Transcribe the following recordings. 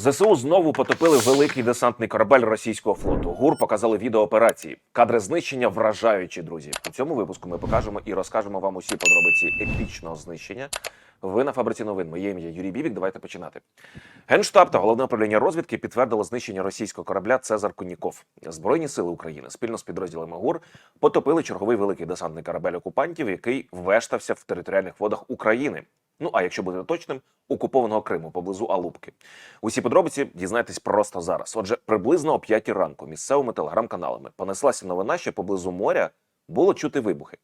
ЗСУ знову потопили великий десантний корабель російського флоту. ГУР показали відео операції. Кадри знищення вражаючі, друзі. У цьому випуску ми покажемо і розкажемо вам усі подробиці епічного знищення. Ви на фабриці новин. Моє ім'я Юрій Бібік. Давайте починати. Генштаб та головне управління розвідки підтвердило знищення російського корабля Цезар Куніков. Збройні сили України спільно з підрозділами ГУР потопили черговий великий десантний корабель окупантів, який вештався в територіальних водах України. Ну а якщо бути точним, окупованого Криму поблизу Алубки. Усі подробиці дізнайтесь просто зараз. Отже, приблизно о 5 ранку місцевими телеграм-каналами понеслася новина, що поблизу моря було чути вибухи.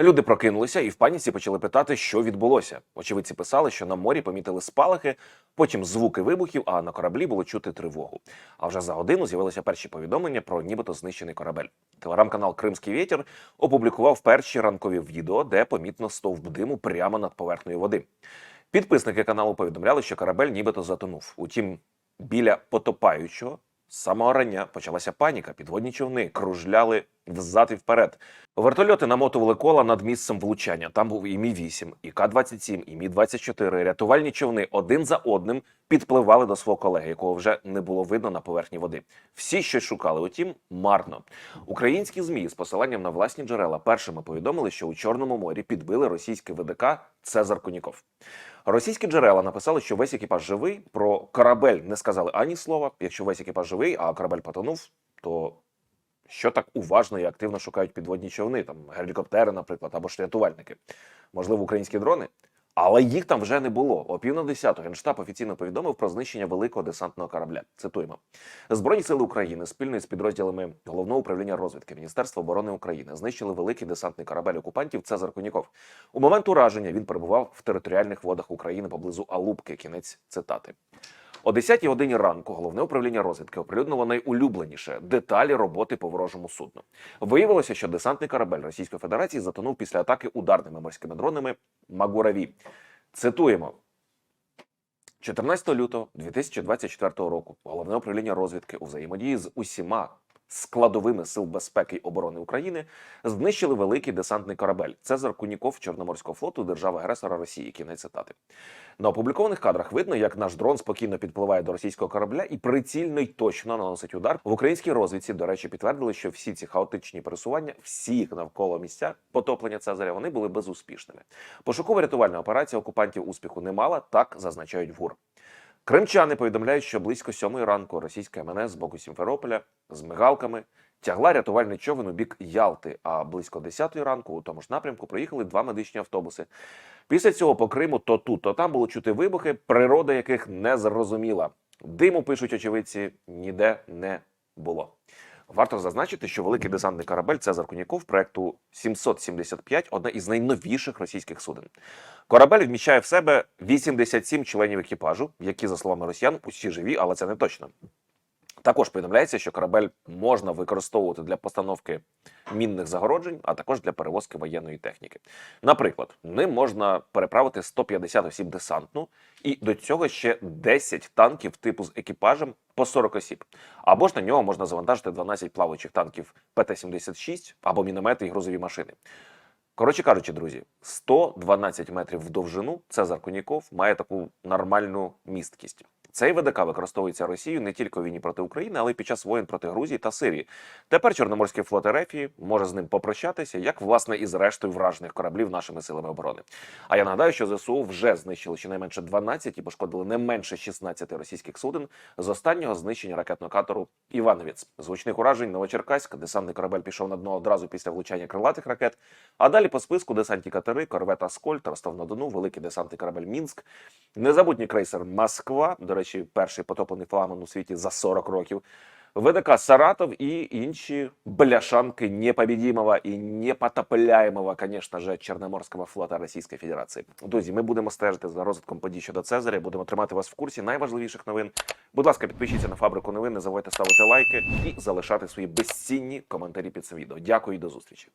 Люди прокинулися і в паніці почали питати, що відбулося. Очевидці писали, що на морі помітили спалахи, потім звуки вибухів, а на кораблі було чути тривогу. А вже за годину з'явилися перші повідомлення про нібито знищений корабель. Телеграм-канал Кримський вітер опублікував перші ранкові відео, де помітно стовп диму прямо над поверхнею води. Підписники каналу повідомляли, що корабель нібито затонув. Утім, біля потопаючого з самого рання почалася паніка. Підводні човни кружляли взад і вперед. Вертольоти намотували кола над місцем влучання. Там був і Мі 8 і К-27, і Мі 24 Рятувальні човни один за одним підпливали до свого колеги, якого вже не було видно на поверхні води. Всі щось шукали, утім, марно. Українські змі з посиланням на власні джерела першими повідомили, що у Чорному морі підбили російське ВДК Цезар Куніков. Російські джерела написали, що весь екіпаж живий. Про корабель не сказали ані слова. Якщо весь екіпаж живий, а корабель потонув, то що так уважно і активно шукають підводні човни, там гелікоптери, наприклад, або ж рятувальники, можливо, українські дрони. Але їх там вже не було. О пів на десяту генштаб офіційно повідомив про знищення великого десантного корабля. Цитуємо: Збройні сили України спільно з підрозділами головного управління розвідки Міністерства оборони України знищили великий десантний корабель окупантів Цезар Куніков. У момент ураження він перебував в територіальних водах України поблизу Алубки. Кінець цитати. О 10-й годині ранку головне управління розвідки оприлюднило найулюбленіше деталі роботи по ворожому судну. Виявилося, що десантний корабель Російської Федерації затонув після атаки ударними морськими дронами Магураві. Цитуємо. 14 лютого 2024 року головне управління розвідки у взаємодії з усіма складовими сил безпеки й оборони України знищили великий десантний корабель Цезар Куніков Чорноморського флоту держави-агресора Росії. Кінець цитати. На опублікованих кадрах видно, як наш дрон спокійно підпливає до російського корабля і прицільно й точно наносить удар. В українській розвідці, до речі, підтвердили, що всі ці хаотичні пересування, всі навколо місця потоплення Цезаря, вони були безуспішними. Пошуково-рятувальна операція окупантів успіху не мала, так зазначають в ГУР. Кримчани повідомляють, що близько сьомої ранку російська МНС з боку Сімферополя з мигалками тягла рятувальний човен у бік Ялти. А близько 10 ранку у тому ж напрямку проїхали два медичні автобуси. Після цього по Криму то тут, то там було чути вибухи, природа яких не зрозуміла. Диму пишуть очевидці ніде не було. Варто зазначити, що великий десантний корабель Цезар Куняков проекту 775 одна із найновіших російських суден. Корабель вміщає в себе 87 членів екіпажу, які, за словами росіян, усі живі, але це не точно. Також повідомляється, що корабель можна використовувати для постановки мінних загороджень, а також для перевозки воєнної техніки. Наприклад, ним можна переправити 150 осіб десантну, і до цього ще 10 танків типу з екіпажем по 40 осіб. Або ж на нього можна завантажити 12 плаваючих танків ПТ-76 або міномети і грузові машини. Коротше кажучи, друзі, 112 метрів в довжину Цезар Куніков має таку нормальну місткість. Цей ВДК використовується Росією не тільки у війні проти України, але й під час воєн проти Грузії та Сирії. Тепер Чорноморський флот РФ може з ним попрощатися, як власне і з рештою вражених кораблів нашими силами оборони. А я нагадаю, що ЗСУ вже знищили щонайменше 12 і пошкодили не менше 16 російських суден з останнього знищення ракетного катеру Івановець. З гучних уражень Новочеркаськ десантний корабель пішов на дно одразу після влучання крилатих ракет. А далі по списку десантні катери, корвет Аскольд, Ростов на Дону, великий десантний корабель Мінськ, незабутній крейсер Москва. До речі, перший потоплений флагман у світі за 40 років. ВДК Саратов і інші бляшанки непобедимого і непотопляємого, звісно ж, Чорноморського флота Російської Федерації. Друзі, ми будемо стежити за розвитком подій щодо Цезаря, будемо тримати вас в курсі найважливіших новин. Будь ласка, підпишіться на фабрику новин, не забудьте ставити лайки і залишати свої безцінні коментарі під цим відео. Дякую і до зустрічі.